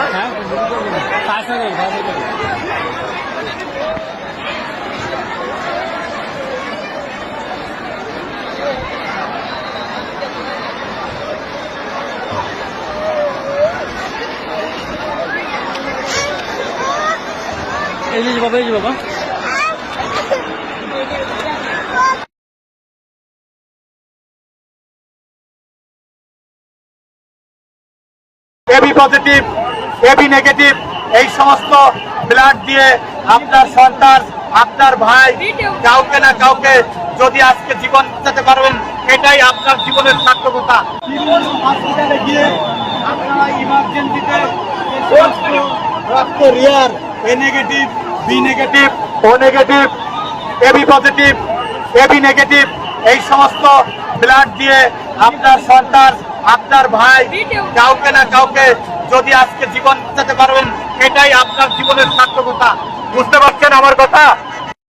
哎，你去吧，你去吧，哥。Happy positive. AB negative এই সমস্ত blood দিয়ে আপনার সন্তান আপনার ভাই কাউকে না কাউকে যদি আজকে জীবন বাঁচাতে পারবেন এটাই আপনার জীবনের সার্থকতা। হসপিটালে গিয়ে আপনারা ইমার্জেন্সিতে রক্ত rare A negative B negative O negative AB positive AB negative এই সমস্ত ব্লাড দিয়ে আপনার সন্তান আপনার ভাই কাউকে না কাউকে যদি আজকে জীবন বাঁচাতে পারবেন এটাই আপনার জীবনের সার্থকতা। বুঝতে পারছেন আমার কথা?